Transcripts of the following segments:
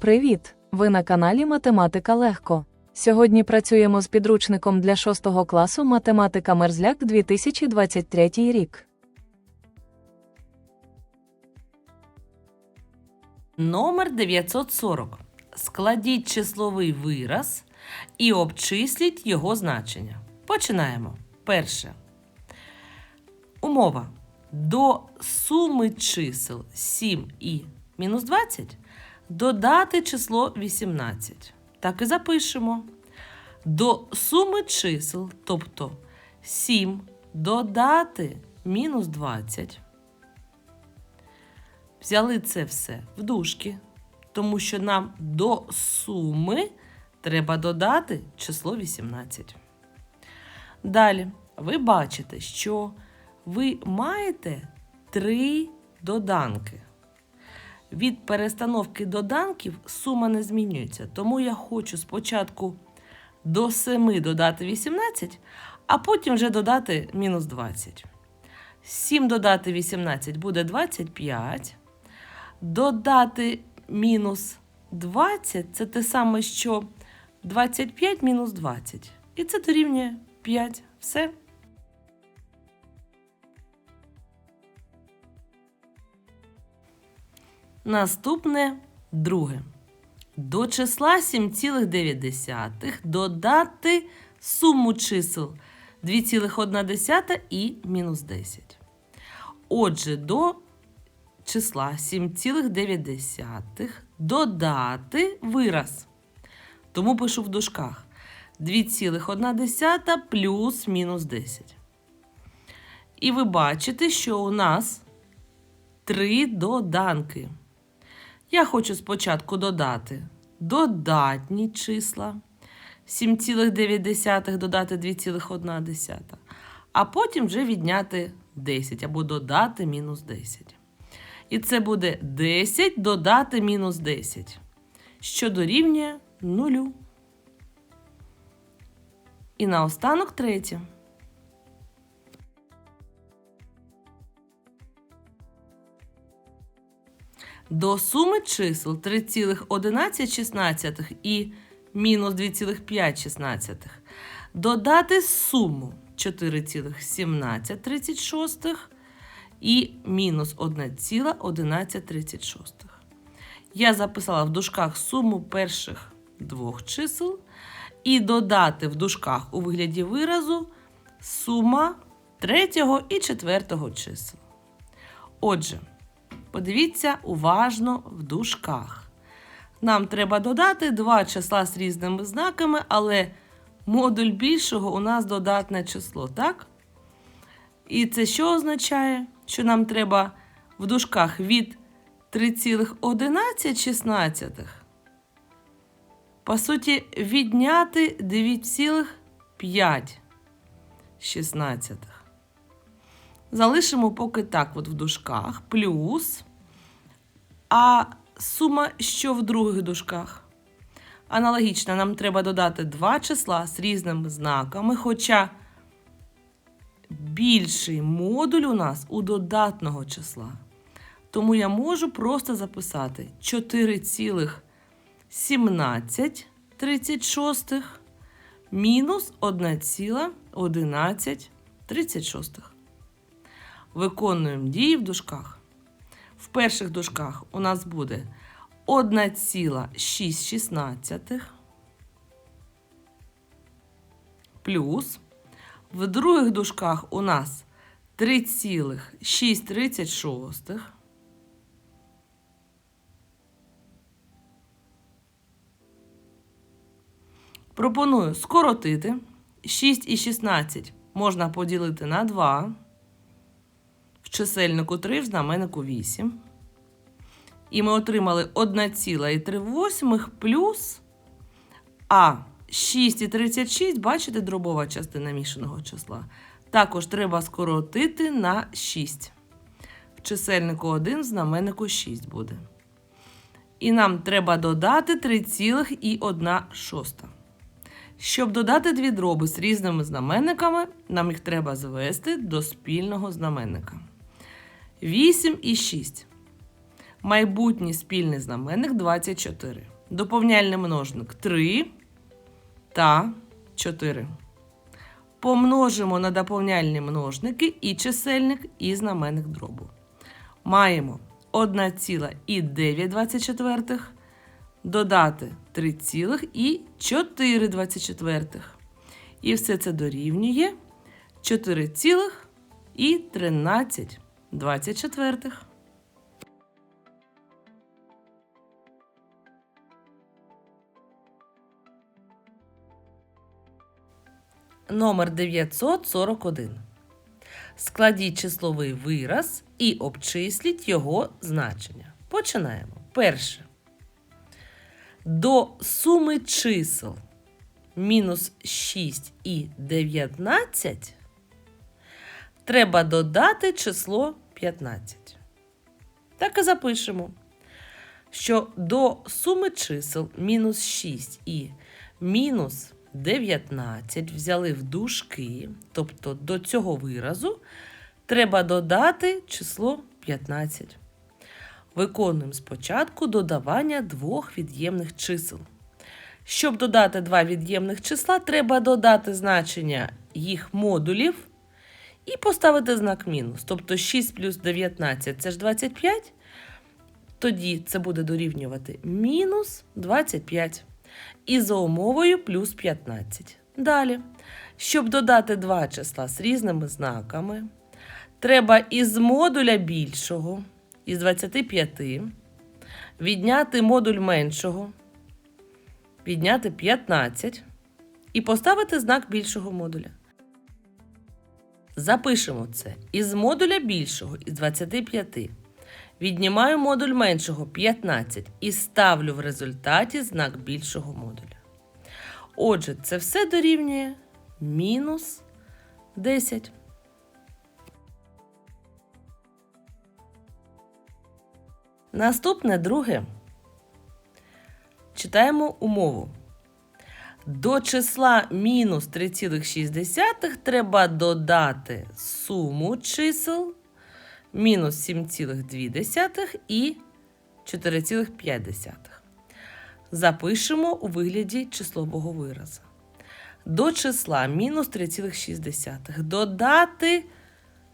Привіт! Ви на каналі Математика Легко. Сьогодні працюємо з підручником для 6 класу Математика Мерзляк 2023 рік. Номер 940. Складіть числовий вираз і обчисліть його значення. Починаємо. Перше. Умова. До суми чисел 7 і мінус 20 додати число 18. Так і запишемо. До суми чисел, тобто 7 додати мінус 20. Взяли це все в дужки, тому що нам до суми треба додати число 18. Далі ви бачите, що ви маєте три доданки. Від перестановки доданків сума не змінюється, тому я хочу спочатку до 7 додати 18, а потім вже додати мінус 20. 7 додати 18 буде 25. Додати мінус 20 це те саме, що 25 мінус 20. І це дорівнює 5. Все. Наступне друге. До числа 7,9 додати суму чисел 2,1 і мінус 10. Отже, до числа 7,9 додати вираз. Тому пишу в дужках 2,1 плюс мінус 10. І ви бачите, що у нас три доданки. Я хочу спочатку додати додатні числа. 7,9 додати 2,1, а потім вже відняти 10 або додати мінус 10. І це буде 10 додати мінус 10, що дорівнює 0. І наостанок третє. До суми чисел 3,11 і мінус 2,5 додати суму 4,1736 і мінус 1,1136. Я записала в дужках суму перших двох чисел і додати в дужках у вигляді виразу сума третього і четвертого чисел. Отже, подивіться уважно в дужках. Нам треба додати два числа з різними знаками, але модуль більшого у нас додатне число, так? І це що означає? Що нам треба в дужках від 3,11, по суті, відняти 9,5. Залишимо поки так от в дужках. Плюс. А сума що в других дужках? Аналогічно, нам треба додати два числа з різними знаками, хоча більший модуль у нас у додатного числа. Тому я можу просто записати 4,1736 мінус 1,1136. Виконуємо дії в дужках. В перших дужках у нас буде 1,616 плюс в других дужках у нас 3,636. Пропоную скоротити. 6 і 16 можна поділити на 2. Чисельнику 3, в знаменнику 8. І ми отримали 1,3 плюс А 6 і 36, бачите, дробова частина мішаного числа. Також треба скоротити на 6. В чисельнику 1, в знаменнику 6 буде. І нам треба додати 3,1. Щоб додати дві дроби з різними знаменниками, нам їх треба звести до спільного знаменника. 8 і 6. Майбутній спільний знаменник 24. Доповняльний множник 3 та 4. Помножимо на доповняльні множники і чисельник, і знаменник дробу. Маємо 1,924 додати 3,424. І все це дорівнює 4,1324. Номер 941. Складіть числовий вираз і обчисліть його значення. Починаємо. Перше. До суми чисел мінус 6 і 19 треба додати число 15. Так і запишемо, що до суми чисел мінус 6 і мінус 19 взяли в дужки, тобто до цього виразу треба додати число 15. Виконуємо спочатку додавання двох від'ємних чисел. Щоб додати два від'ємних числа, треба додати значення їх модулів і поставити знак мінус. Тобто 6 плюс 19 це ж 25. Тоді це буде дорівнювати мінус 25. І за умовою плюс 15. Далі. Щоб додати два числа з різними знаками, треба із модуля більшого, із 25, відняти модуль меншого, відняти 15 і поставити знак більшого модуля. Запишемо це із модуля більшого із 25. Віднімаю модуль меншого 15 і ставлю в результаті знак більшого модуля. Отже, це все дорівнює мінус 10. Наступне друге. Читаємо умову. До числа мінус 3,6 треба додати суму чисел мінус 7,2 і 4,5. Запишемо у вигляді числового виразу. До числа мінус 3,6 додати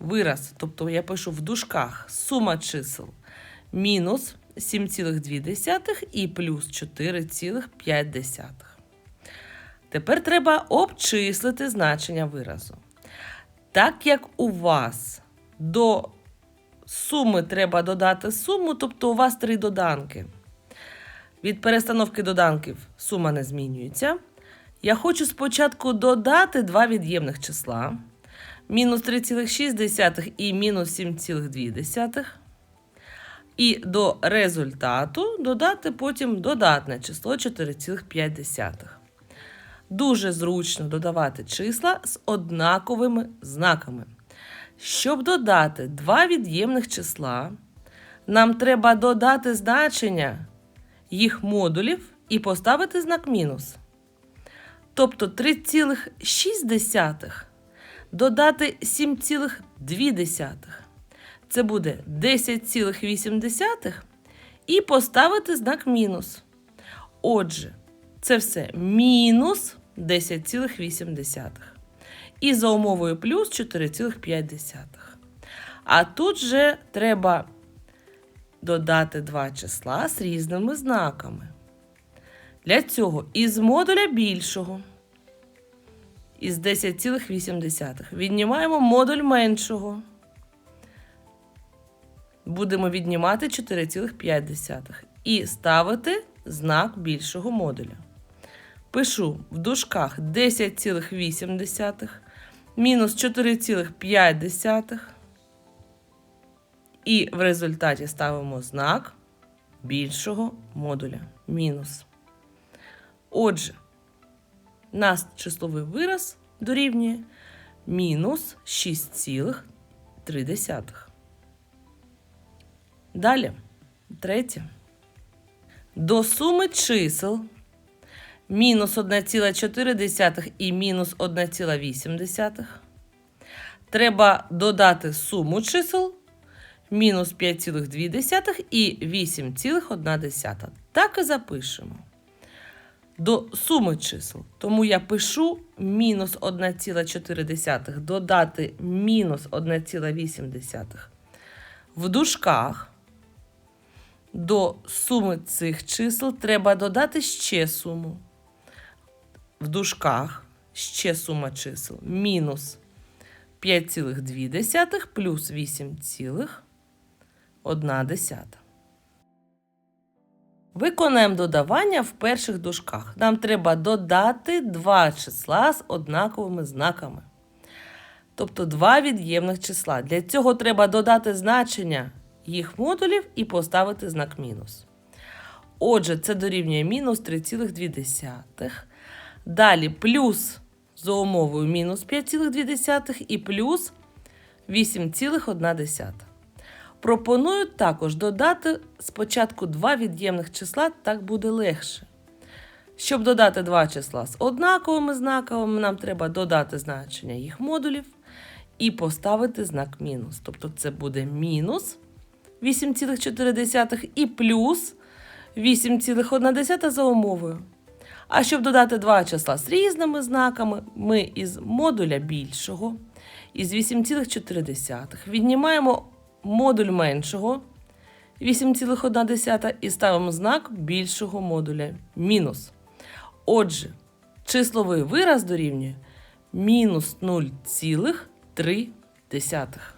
вираз, тобто я пишу в дужках сума чисел мінус 7,2 і плюс 4,5. Тепер треба обчислити значення виразу. Так як у вас до суми треба додати суму, тобто у вас три доданки. Від перестановки доданків сума не змінюється. Я хочу спочатку додати два від'ємних числа: мінус 3,6 і мінус 7,2. І до результату додати потім додатне число 4,5. Дуже зручно додавати числа з однаковими знаками. Щоб додати два від'ємних числа, нам треба додати значення їх модулів і поставити знак мінус. Тобто 3,6 додати 7,2. Це буде 10,8 і поставити знак мінус. Отже, це все мінус 10,8. І за умовою плюс 4,5. А тут же треба додати два числа з різними знаками. Для цього із модуля більшого із 10,8 віднімаємо модуль меншого. Будемо віднімати 4,5 і ставити знак більшого модуля. Пишу в дужках 10,8 мінус 4,5. І в результаті ставимо знак більшого модуля мінус. Отже, нас числовий вираз дорівнює мінус 6,3. Далі, третє. До суми чисел мінус 1,4 і мінус 1,8 треба додати суму чисел мінус 5,2 і 8,1. Так і запишемо. До суми чисел. Тому я пишу мінус 1,4 додати мінус 1,8. В дужках до суми цих чисел треба додати ще суму. В дужках ще сума чисел мінус 5,2 плюс 8,1. Виконаємо додавання в перших дужках. Нам треба додати два числа з однаковими знаками. Тобто два від'ємних числа. Для цього треба додати значення їх модулів і поставити знак мінус. Отже, це дорівнює мінус 3,2. Далі плюс за умовою мінус 5,2 і плюс 8,1. Пропоную також додати спочатку два від'ємних числа, так буде легше. Щоб додати два числа з однаковими знаками, нам треба додати значення їх модулів і поставити знак мінус. Тобто це буде мінус 8,4 і плюс 8,1 за умовою. А щоб додати два числа з різними знаками, ми із модуля більшого, із 8,4 віднімаємо модуль меншого 8,1 і ставимо знак більшого модуля мінус. Отже, числовий вираз дорівнює мінус 0,3.